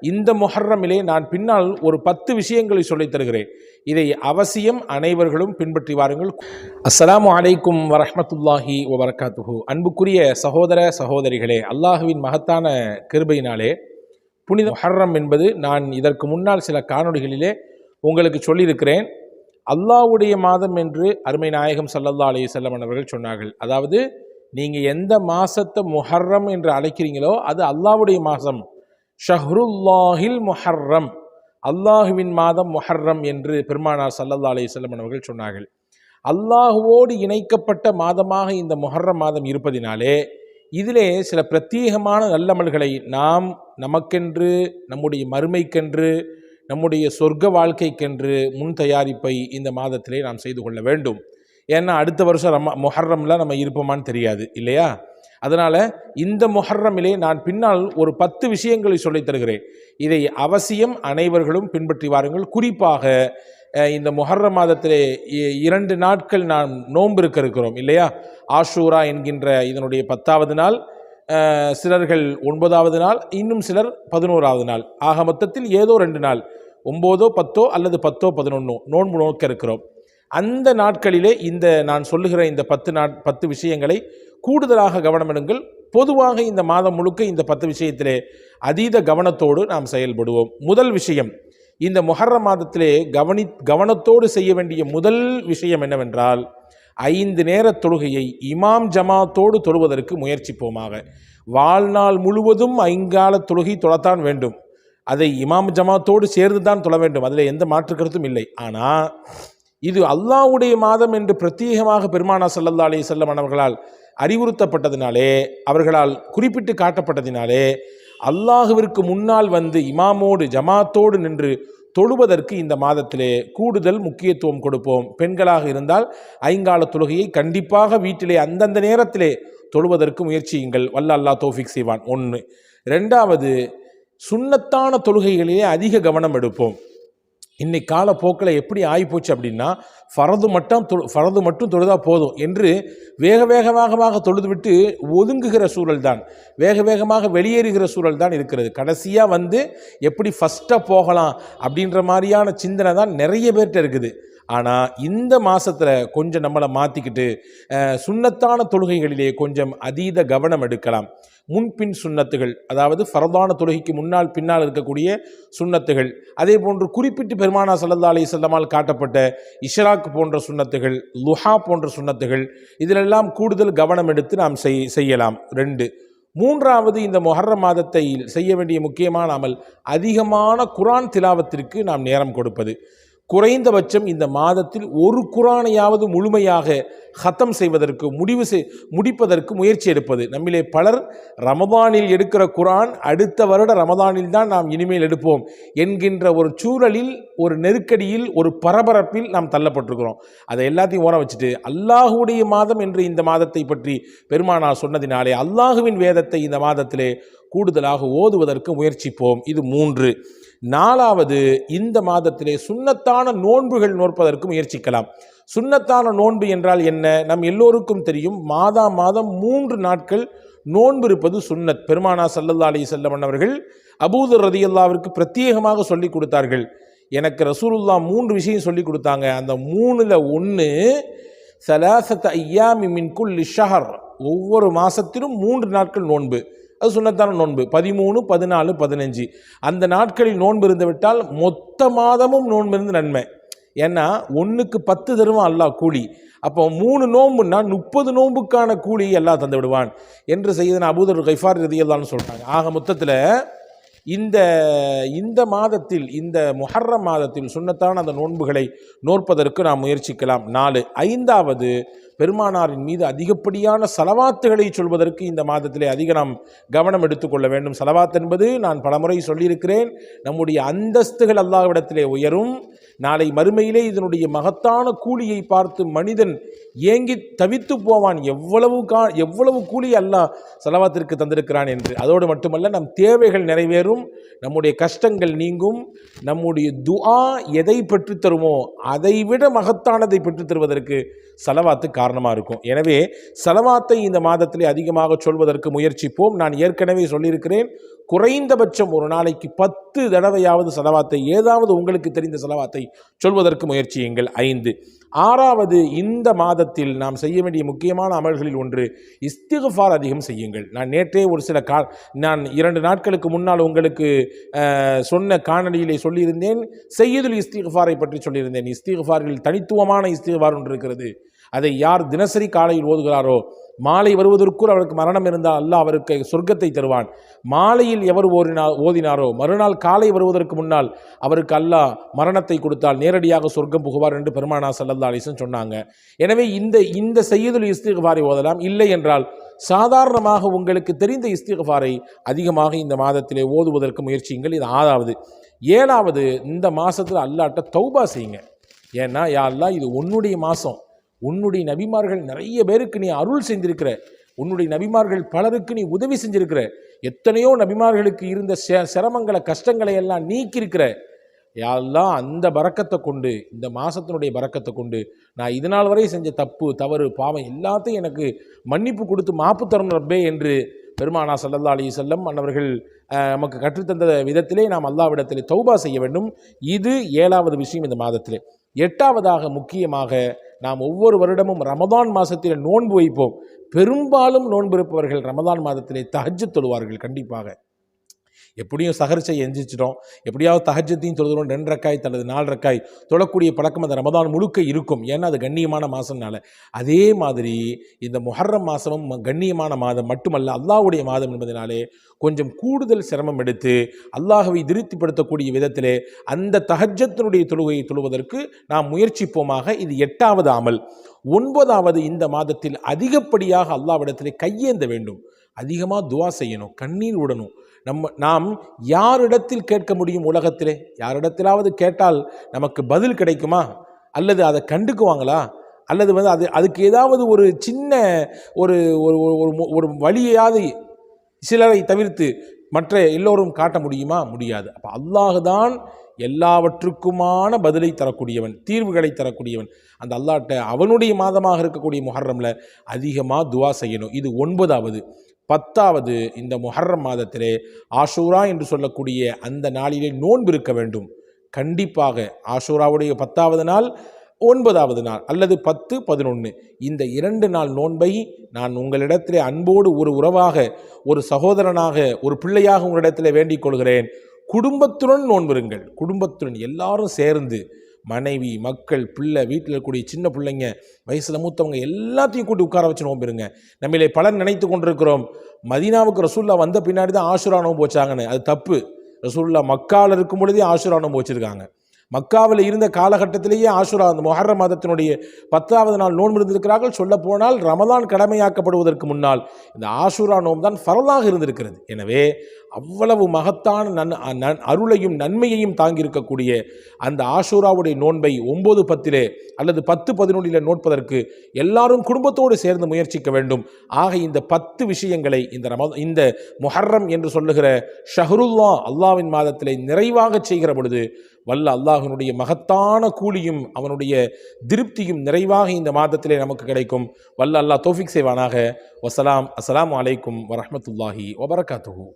இந்த முஹர்ரமிலே நான் பின்னால் ஒரு பத்து விஷயங்களை சொல்லித் தருகிறேன். இதை அவசியம் அனைவர்களும் பின்பற்றி வாருங்கள். அஸ்ஸலாமு அலைக்கும் வரஹ்மத்துல்லாஹி வரகாத்துஹு அன்புக்குரிய சகோதர சகோதரிகளே அல்லாஹுவின் மகத்தான கிருபையினாலே புனித முஹர்ரம் என்பது நான் இதற்கு முன்னால் சில காணொளிகளிலே உங்களுக்கு சொல்லியிருக்கிறேன். அல்லாஹ்வுடைய மாதம் என்று அருமை நாயகம் சல்லல்லா அலி வஸல்லம் அவர்கள் சொன்னார்கள். அதாவது நீங்கள் எந்த மாதத்தை முஹர்ரம் என்று அழைக்கிறீங்களோ அது அல்லாவுடைய மாதம். ஷஹ்ருல்லாஹில் முஹர்ரம். அல்லாஹுவின் மாதம் முஹர்ரம் என்று பெருமானார் சல்லல்லா அலி அவர்கள் சொன்னார்கள். அல்லாஹுவோடு இணைக்கப்பட்ட மாதமாக இந்த முஹர்ரம் மாதம் இருப்பதினாலே இதிலே சில பிரத்யேகமான நல்லமல்களை நாம் நமக்கென்று நம்முடைய மறுமைக்கென்று நம்முடைய சொர்க்க வாழ்க்கைக்கென்று முன் தயாரிப்பை இந்த மாதத்திலே நாம் செய்து கொள்ள வேண்டும். ஏன்னா அடுத்த வருஷம் ரம மொஹர்ரம்லாம் நம்ம இருப்போமான்னு தெரியாது இல்லையா? அதனால் இந்த முஹர்ரமிலே நான் பின்னால் ஒரு பத்து விஷயங்களை சொல்லித் தருகிறேன். இதை அவசியம் அனைவர்களும் பின்பற்றி வாருங்கள். குறிப்பாக இந்த முஹர்ர மாதத்திலே இ- இரண்டு நாட்கள் நாம் நோன்பு இருக்க இருக்கிறோம் இல்லையா? ஆஷூரா என்கின்ற இதனுடைய பத்தாவது நாள் சிலர்கள் ஒன்பதாவது நாள் இன்னும் சிலர் பதினோராவது நாள். ஆக மொத்தத்தில் ஏதோ ரெண்டு நாள் ஒம்போதோ பத்தோ அல்லது பத்தோ பதினொன்னோ நோன்பு நோக்க இருக்கிறோம் அந்த நாட்களிலே இந்த நான் சொல்லுகிற இந்த பத்து நாட் பத்து விஷயங்களை கூடுதலாக கவனமிடுங்கள். பொதுவாக இந்த மாதம் முழுக்க இந்த பத்து விஷயத்திலே அதீத கவனத்தோடு நாம் செயல்படுவோம். முதல் விஷயம் இந்த முஹர்ரம் மாதத்திலே கவனி கவனத்தோடு செய்ய வேண்டிய முதல் விஷயம் என்னவென்றால் ஐந்து நேர தொழுகையை இமாம் ஜமாத்தோடு தொழுவதற்கு முயற்சிப்போமாக. வாழ்நாள் முழுவதும் ஐங்கால தொழுகை தொழத்தான் வேண்டும். அதை இமாம் ஜமாத்தோடு சேர்ந்து தான் தொழ வேண்டும். அதில் எந்த மாற்று கருத்தும் இல்லை. ஆனால் இது அல்லாஹ்வுடைய மாதம் என்று பிரத்யேகமாக பெருமானா சல்லல்லா அலி செல்லம் அவர்களால் அறிவுறுத்தப்பட்டதினாலே அவர்களால் குறிப்பிட்டு காட்டப்பட்டதினாலே அல்லாஹுவிற்கு முன்னால் வந்து இமாமோடு ஜமாத்தோடு நின்று தொழுவதற்கு இந்த மாதத்திலே கூடுதல் முக்கியத்துவம் கொடுப்போம். பெண்களாக இருந்தால் ஐங்கால தொழுகையை கண்டிப்பாக வீட்டிலே அந்தந்த நேரத்திலே தொழுவதற்கு முயற்சியுங்கள். வல்ல அல்லாஹ் தோஃபிக் செய்வான். ஒன்று ரெண்டாவது சுண்ணத்தான தொழுகைகளிலே அதிக கவனம் எடுப்போம். இன்னைக்கு காலப்போக்கில் எப்படி ஆகிப்போச்சு அப்படின்னா ஃபரது மட்டும் தொழு ஃபரது மட்டும் தொழுதா போதும் என்று வேக வேகமாக தொழுது விட்டு ஒதுங்குகிற சூழல் தான். வேக வேகமாக வெளியேறுகிற சூழல் தான் இருக்கிறது. கடைசியாக வந்து எப்படி ஃபஸ்ட்டாக போகலாம் அப்படின்ற மாதிரியான சிந்தனை தான் நிறைய பேர்கிட்ட இருக்குது. ஆனால் இந்த மாதத்தில் கொஞ்சம் நம்மளை மாற்றிக்கிட்டு சுண்ணத்தான தொழுகைகளிலே கொஞ்சம் அதீத கவனம் எடுக்கலாம். முன்பின் சுன்னத்துகள் அதாவது ஃபரதான தொழுகைக்கு முன்னால் பின்னால் இருக்கக்கூடிய சுன்னத்துகள் அதே போன்று குறிப்பிட்டு பெருமானா சல்லல்லா அலி செல்லமால் காட்டப்பட்ட இஷ்ராக் போன்ற சுன்னத்துகள் லுஹா போன்ற சுன்னத்துகள் இதிலெல்லாம் கூடுதல் கவனம் எடுத்து நாம் செய் செய்யலாம். ரெண்டு மூன்றாவது இந்த மொஹர்ர மாதத்தை செய்ய வேண்டிய முக்கியமான அமல் அதிகமான குரான் திலாவத்திற்கு நாம் நேரம் கொடுப்பது. குறைந்தபட்சம் இந்த மாதத்தில் ஒரு குரானையாவது முழுமையாக ஹத்தம் செய்வதற்கு முடிவு செய் முடிப்பதற்கு முயற்சி எடுப்பது. நம்மிலே பலர் ரமதானில் எடுக்கிற குரான் அடுத்த வருட ரமதானில் தான் நாம் இனிமேல் எடுப்போம் என்கின்ற ஒரு சூழலில் ஒரு நெருக்கடியில் ஒரு பரபரப்பில் நாம் தள்ளப்பட்டிருக்கிறோம். அதை எல்லாத்தையும் ஓர வச்சுட்டு அல்லாஹுடைய மாதம் என்று இந்த மாதத்தை பற்றி பெருமானார் சொன்னதினாலே அல்லாஹுவின் வேதத்தை இந்த மாதத்திலே கூடுதலாக ஓதுவதற்கு முயற்சிப்போம். இது மூன்று. நாலாவது இந்த மாதத்திலே சுன்னத்தான நோன்புகள் நோற்பதற்கு முயற்சிக்கலாம். சுன்னத்தான நோன்பு என்றால் என்ன? நம் எல்லோருக்கும் தெரியும் மாதா மாதம் மூன்று நாட்கள் நோன்பு இருப்பது சுன்னத் பெருமானா சல்லல்லா அலி செல்லமன் அவர்கள் அபூதர் ரதியல்லாவிற்கு பிரத்யேகமாக சொல்லி கொடுத்தார்கள். எனக்கு ரசூலுல்லா மூன்று விஷயம் சொல்லி கொடுத்தாங்க. அந்த மூணில் ஒன்று சலாசத் ஐயாமி மின் குல் ஷஹர். ஒவ்வொரு மாதத்திலும் மூன்று நாட்கள் நோன்பு. அது சுண்ணத்தான நோன்பு. பதிமூணு பதினாலு பதினஞ்சு. அந்த நாட்களில் நோன்பு இருந்துவிட்டால் மொத்த மாதமும் நோன்பு இருந்து நன்மை. ஏன்னா ஒன்றுக்கு பத்து தருவான் அல்லாஹ் கூலி. அப்போ மூணு நோன்புன்னா முப்பது நோன்புக்கான கூலி எல்லாம் தந்து விடுவான் என்று செய்தன அபூதர் கைஃபார் ரதியல்லான்னு சொல்கிறாங்க ஆக மொத்தத்தில் இந்த இந்த மாதத்தில் இந்த முஹர்ர மாதத்தில் சுண்ணத்தான அந்த நோன்புகளை நோற்பதற்கு நாம் முயற்சிக்கலாம். நாலு ஐந்தாவது பெருமானாரின் மீது அதிகப்படியான செலவாத்துகளை சொல்வதற்கு இந்த மாதத்திலே அதிக நாம் கவனம் எடுத்துக்கொள்ள வேண்டும். செலவாத் என்பது நான் பலமுறை சொல்லியிருக்கிறேன். நம்முடைய அந்தஸ்துகள் அல்லாஹ்விடத்திலே உயரும். நாளை மறுமையிலே இதனுடைய மகத்தான கூலியை பார்த்து மனிதன் ஏங்கி தவித்து போவான். எவ்வளவு கா எவ்வளவு கூலி அல்லாஹ் செலவாத்திற்கு தந்திருக்கிறான் என்று. அதோடு மட்டுமல்ல நம் தேவைகள் நிறைவேறும். நிறைவேறும் நம்முடைய கஷ்டங்கள் நீங்கும் நம்முடைய துஆ எதை பெற்றுத்தருமோ அதைவிட மகத்தானதை பெற்றுத்தருவதற்கு தருவதற்கு காரணமாக இருக்கும். எனவே செலவாத்தை இந்த மாதத்திலே அதிகமாக சொல்வதற்கு முயற்சிப்போம். நான் ஏற்கனவே சொல்லியிருக்கிறேன் குறைந்தபட்சம் ஒரு நாளைக்கு பத்து தடவையாவது செலவாத்தை ஏதாவது உங்களுக்கு தெரிந்த செலவாத்தை சொல்வதற்கு முயற்சியுங்கள். ஐந்து. ஆறாவது இந்த மாதத்தில் நாம் செய்ய வேண்டிய முக்கியமான அமல்களில் ஒன்று இஸ்திகுஃபார் அதிகம் செய்யுங்கள். நான் நேற்றே ஒரு சில கா நான் இரண்டு நாட்களுக்கு முன்னால் உங்களுக்கு உங்களுக்கு சொன்ன காணொலியிலே சொல்லியிருந்தேன். செய்யுதுல் இஸ்திகுஃபாரை பற்றி சொல்லியிருந்தேன். இஸ்திகுஃபாரில் தனித்துவமான இஸ்திகஃபார் ஒன்று இருக்கிறது. அதை யார் தினசரி காலையில் ஓதுகிறாரோ மாலை வருவதற்குள் அவருக்கு மரணம் இருந்தால் அல்லாஹ் அவருக்கு சொர்க்கத்தை தருவான். மாலையில் எவர் ஓதினா ஓதினாரோ மறுநாள் காலை வருவதற்கு முன்னால் அவருக்கு அல்லாஹ் மரணத்தை கொடுத்தால் நேரடியாக சொர்க்கம் புகுவார் என்று பெருமானா சல்லல்லா அலிசன் சொன்னாங்க. எனவே இந்த இந்த செய்யுதல் இஸ்திகாரை ஓதலாம். இல்லை என்றால் சாதாரணமாக உங்களுக்கு தெரிந்த இஸ்திகாரை அதிகமாக இந்த மாதத்திலே ஓதுவதற்கு முயற்சியுங்கள். இது ஆறாவது. ஏழாவது இந்த மாதத்தில் அல்லாட்ட தௌபா செய்யுங்க. ஏன்னா யா அல்லாஹ் இது உன்னுடைய மாதம் உன்னுடைய நபிமார்கள் நிறைய பேருக்கு நீ அருள் செஞ்சிருக்கிற. உன்னுடைய நபிமார்கள் பலருக்கு நீ உதவி செஞ்சிருக்கிற. எத்தனையோ நபிமார்களுக்கு இருந்த சிரமங்களை கஷ்டங்களை எல்லாம் நீக்கியிருக்கிற. யாரெல்லாம் அந்த பறக்கத்தை கொண்டு இந்த மாதத்தினுடைய பறக்கத்தை கொண்டு நான் இது நாள் வரை செஞ்ச தப்பு தவறு பாவம் எல்லாத்தையும் எனக்கு மன்னிப்பு கொடுத்து மாப்பு தரும் ரப்பே என்று பெருமானா சல்லல்லா அலி செல்லம் அன்னவர்கள் நமக்கு கற்றுத்தந்த விதத்திலே நாம் அல்லாவிடத்திலே தௌபா செய்ய வேண்டும். இது ஏழாவது விஷயம் இந்த மாதத்திலே. எட்டாவதாக முக்கியமாக நாம் ஒவ்வொரு வருடமும் ரமதான் மாதத்தில் நோன்பு வைப்போம். பெரும்பாலும் நோன்பு இருப்பவர்கள் ரமதான் மாதத்திலே தஹஜ்ஜத் தொழுவார்கள் கண்டிப்பாக. எப்படியும் சகரிச்சை எஞ்சிச்சிட்டோம். எப்படியாவது தகஜத்தையும் தொழுதுறோம். ரெண்டு ரக்காய் அல்லது நாலு ரக்காய். தொழக்கூடிய பழக்கம் அந்த ரமதான் முழுக்க இருக்கும். ஏன்னா அது கண்ணியமான மாதம்னால அதே மாதிரி இந்த முஹர்ரம் மாதமும் கண்ணியமான மாதம் மட்டுமல்ல அல்லாஹ்வுடைய மாதம் என்பதனாலே கொஞ்சம் கூடுதல் சிரமம் எடுத்து அல்லாஹவை திருப்திப்படுத்தக்கூடிய விதத்திலே அந்த தகஜத்தினுடைய தொழுகையை தொழுவதற்கு நாம் முயற்சிப்போமாக. இது எட்டாவது அமல். ஒன்பதாவது இந்த மாதத்தில் அதிகப்படியாக அல்லாவிடத்திலே கையேந்த வேண்டும். அதிகமாக துவா செய்யணும். கண்ணீர் விடணும். நம்ம நாம் யாரிடத்தில் கேட்க முடியும் உலகத்திலே? யாரிடத்திலாவது கேட்டால் நமக்கு பதில் கிடைக்குமா? அல்லது அதை கண்டுக்குவாங்களா? அல்லது வந்து அது அதுக்கு ஏதாவது ஒரு சின்ன ஒரு ஒரு ஒரு- வழியையாவது வழியாவது சிலரை தவிர்த்து மற்ற எல்லோரும் காட்ட முடியுமா? முடியாது. அப்போ அல்லாஹ் தான் எல்லாவற்றுக்குமான பதிலை தரக்கூடியவன் தீர்வுகளை தரக்கூடியவன். அந்த அல்லாட்ட அவனுடைய மாதமாக இருக்கக்கூடிய முஹர்ரம்ல அதிகமாக துவா செய்யணும். இது ஒன்பதாவது. பத்தாவது இந்த முஹர்ரம் மாதத்திலே ஆஷூரா என்று சொல்லக்கூடிய அந்த நாளிலே நோன்பு இருக்க வேண்டும். கண்டிப்பாக ஆஷூராவுடைய பத்தாவது நாள் ஒன்பதாவது நாள் அல்லது பத்து பதினொன்று இந்த இரண்டு நாள் நோன்பை நான் உங்களிடத்திலே அன்போடு ஒரு உறவாக ஒரு சகோதரனாக ஒரு பிள்ளையாக உங்களிடத்திலே வேண்டிக் கொள்கிறேன். குடும்பத்துடன் நோன்பிருங்கள் குடும்பத்துடன் எல்லாரும் சேர்ந்து மனைவி மக்கள் பிள்ளை வீட்டில் இருக்கக்கூடிய சின்ன பிள்ளைங்க வயசில் மூத்தவங்க எல்லாத்தையும் கூட்டி உட்கார வச்சு நோம்பிருங்க நம்மளே பலர் நினைத்து கொண்டிருக்கிறோம். மதீனாவுக்கு ரசூல்லா வந்த பின்னாடி தான் ஆசுரா போச்சாங்கன்னு. வச்சாங்கன்னு அது தப்பு. ரசூல்லா மக்காவில் இருக்கும் பொழுதே ஆசுரா நோன்பு மக்காவில் இருந்த காலகட்டத்திலேயே ஆசுரா அந்த மொஹர மாதத்தினுடைய பத்தாவது நாள் நோன்பு இருந்திருக்கிறார்கள். சொல்லப்போனால் ரமதான் கடமையாக்கப்படுவதற்கு முன்னால் இந்த ஆசுரா நோன்பு தான் ஃபரலாக இருந்திருக்கிறது. எனவே அவ்வளவு மகத்தான நன் நன் அருளையும் நன்மையையும் தாங்கியிருக்கக்கூடிய அந்த ஆஷூராவுடைய நோன்பை ஒம்பது பத்திலே அல்லது பத்து பதினொன்றிலே நோட்பதற்கு எல்லாரும் குடும்பத்தோடு சேர்ந்து முயற்சிக்க வேண்டும். ஆக இந்த பத்து விஷயங்களை இந்த ரம இந்த முஹர்ரம் என்று சொல்லுகிற ஷஹருல்லா அல்லாவின் மாதத்திலே நிறைவாக செய்கிற பொழுது வல்ல அல்லாஹினுடைய மகத்தான கூலியும் அவனுடைய திருப்தியும் நிறைவாக இந்த மாதத்திலே நமக்கு கிடைக்கும். வல்ல அல்லாஹ் தோஃபிக் செய்வானாக. வசலாம் அஸ்லாம் அலைக்கும் வரமத்துல்லாஹி வபரகாத்துஹு.